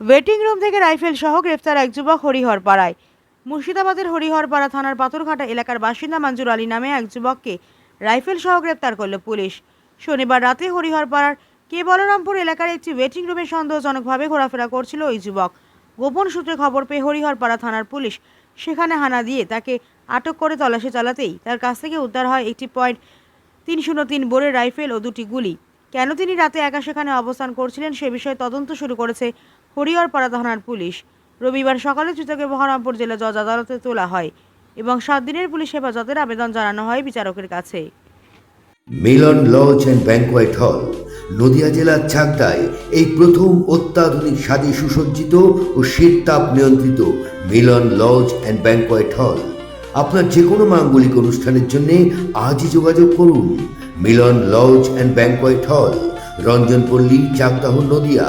Waiting room থেকে rifle সহ গ্রেফতার এক যুবক হরিহরপাড়ায়। মুর্শিদাবাদের হরিহরপাড়া থানার পাথরঘাটা এলাকার বাসিন্দা মঞ্জুর আলী নামে এক যুবককে রাইফেল সহ গ্রেপ্তার করল পুলিশ। শনিবার রাতে হরিহরপাড়ার কে বলরামপুর এলাকার একটি ওয়েটিং রুমে সন্দেহজনকভাবে ঘোরাফেরা করছিল ওই যুবক। গোপন সূত্রে খবর পেয়ে হরিহরপাড়া থানার পুলিশ সেখানে হানা দিয়ে তাকে আটক করে তল্লাশি চালাতেই তার কাছ থেকে উদ্ধার হয় একটি পয়েন্ট তিন শূন্য তিন বোরের রাইফেল ও দুটি গুলি। কেন তিনি রাতে একা সেখানে অবস্থান করছিলেন সে বিষয়ে তদন্ত শুরু করেছে হরিহরপাড়া থানার পুলিশ। রবিবার সকালে ধৃতকে বহরমপুর জেলা জজ আদালতে তোলা হয় এবং সাত দিনের পুলিশ হেফাজতের আবেদন জানানো হয় বিচারকের কাছে। মিলন লজ অ্যান্ড ব্যাংকোয়েট হল, নদিয়া জেলার চাকদায় এই প্রথম অত্যাধুনিক স্বাদে সুসজ্জিত ও শীততাপ নিয়ন্ত্রিত মিলন লজ অ্যান্ড ব্যাংকোয়েট হল। আপনার যে কোনো মাঙ্গলিক অনুষ্ঠানের জন্য আজই যোগাযোগ করুন। মিলন লজ অ্যান্ড ব্যাংকোয়েট হল রঞ্জনপল্লী চাকদাহ, নদিয়া